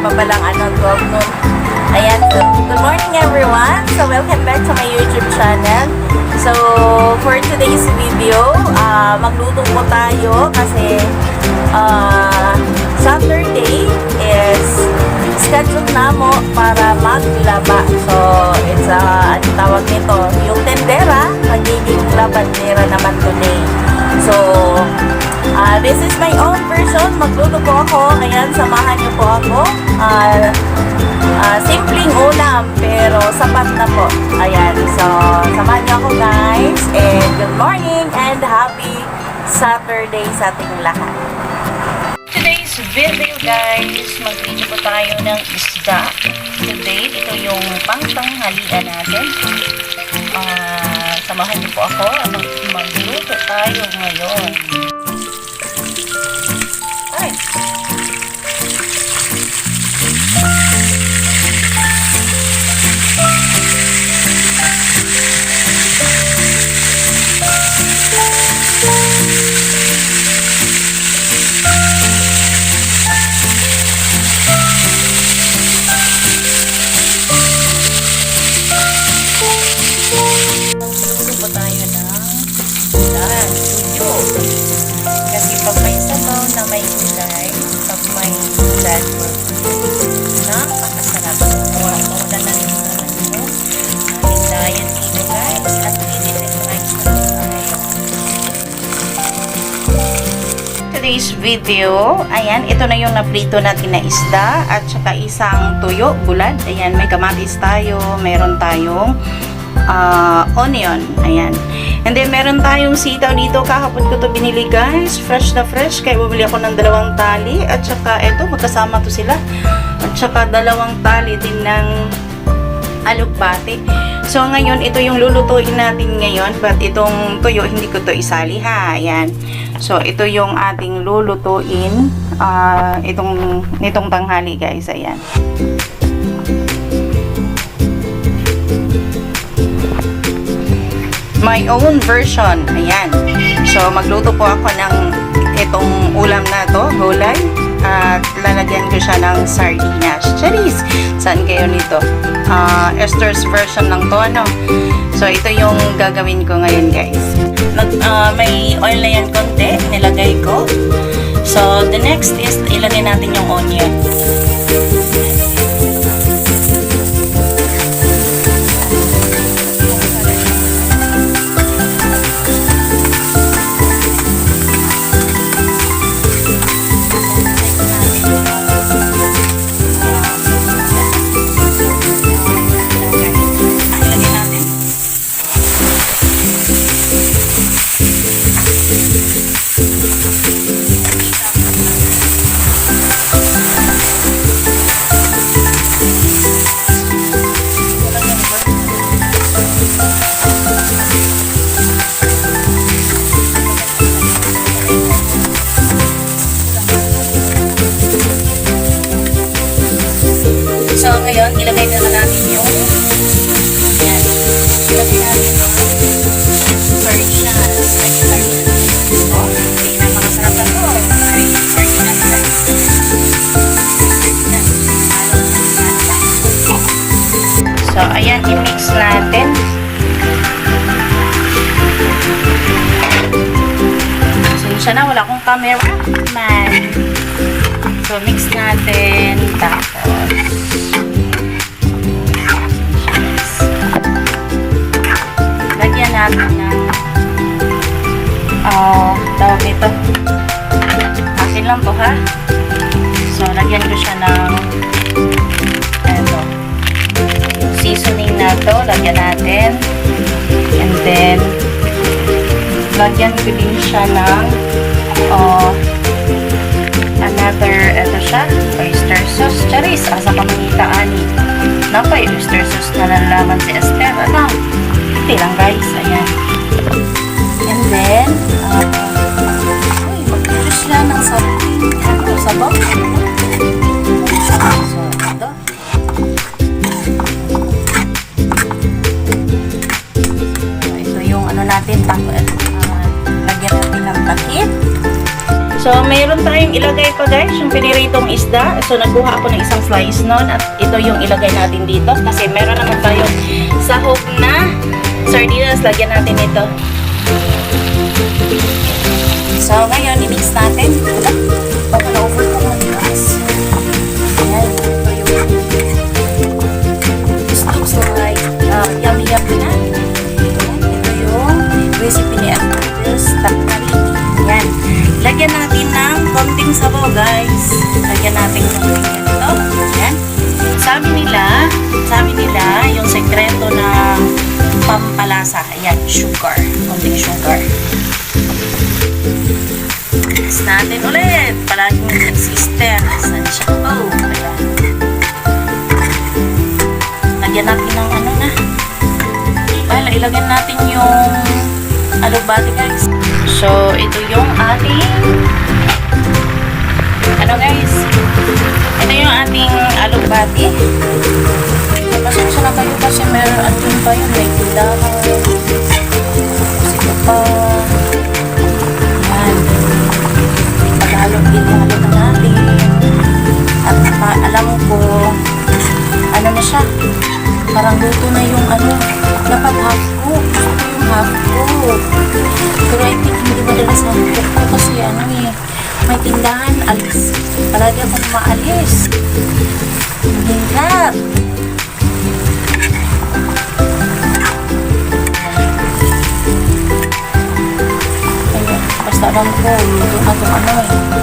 pa palang ano, 12 noon. Ayan, so good morning everyone. So welcome back to my YouTube channel. So for today's video, ah magluto po tayo kasi ah Saturday is scheduled na mo para maglaba. So it's a, ano tawag nito, yung Magluto po ako. Ayan, samahan niyo po ako. Ah, ah, simpleng ulam, pero sapat na po. Ayan, so samahan niyo ako guys. And good morning and happy Saturday sa ating lahat. Today's video guys, mag-video po tayo ng isda. Today, ito yung pangtanghalian natin. Ah, samahan niyo po ako. Mag magluto tayo ngayon. Gulay. Tuyo. Kasi pag may na may gulay, pag may gulay, napakasarap. Wala ko wala na rin sa ano. At na tayo. Today's video, ayan, ito na yung naprito natin na isda at saka isang tuyo, bulad. Ayan, may kamatis tayo, meron tayong ah, onion. Ayan. And then, meron tayong sitaw dito. Kahapon ko to binili, guys. Fresh na fresh. Kaya bumili ako ng dalawang tali. At saka, eto, magkasama to sila. At saka, dalawang tali din ng alukbate. So, ngayon, ito yung lulutuin natin ngayon. But itong tuyo, hindi ko to isali, ha. Ayan. So, ito yung ating lulutuin. ah itong, nitong tanghali, guys. Ayan. My own version. Ayan. So, magluto po ako ng itong ulam na to, gulay. At lalagyan ko siya ng sardinas. Charis! Saan kayo nito? Ah, Esther's version lang to, ano? So, ito yung gagawin ko ngayon, guys. Nag, ah, may oil na yan konti, nilagay ko. So, the next is, ilagay natin yung onion. Ngayon, ilagay na natin yung yan. Ilagay natin yung sardinas. Na na to. Ay, sardinas. Sardinas. So, ayan, i-mix natin. Pasensya na, wala akong camera. Man. So, mix natin. Tapos, ng ah, tawag nito. Akin lang to, ha? So, lagyan ko siya ng. Yung seasoning na to, lagyan natin. And then, lagyan ko din siya ng oh, another, eto siya, oyster sauce. Charis, asa ka manita ani. Napay, oyster sauce na nalalaman si Esther. Ano? Hindi lang guys, ayan. And then, uh, uy, mag-juice lang ng sabaw. Ano, sabaw? So, ito. Ito yung ano natin, tako, uh, lagyan natin ng takip. So, mayroon tayong ilagay pa guys, yung piniritong isda. So, nagkuha ako ng isang slice nun at ito yung ilagay natin dito. Kasi meron naman tayong sahog na sardinas. Lagyan natin ito. So, ngayon, i-mix natin. Baka na-over ko ng pampalasa. Ayan, sugar. Konting sugar. Mix natin ulit. Palaging consistent. Saan siya? Oh, ayan. Lagyan natin ng ano na. Well, ilagyan natin yung alubati guys. So, ito yung ating ano guys? Ito yung ating alubati. Pasensya na kayo kasi meron atin pa yun. May tindahan. Ito pa. Yan. Paghalo, inihalo na natin. At pa, alam ano na siya, parang luto na yung ano, dapat half cook. Gusto yung half cook. Pero I ano eh, may tindahan, alis. Palagi akong maalis. Ang Hirap. Ayun, basta alam ko, luto na itong ano eh.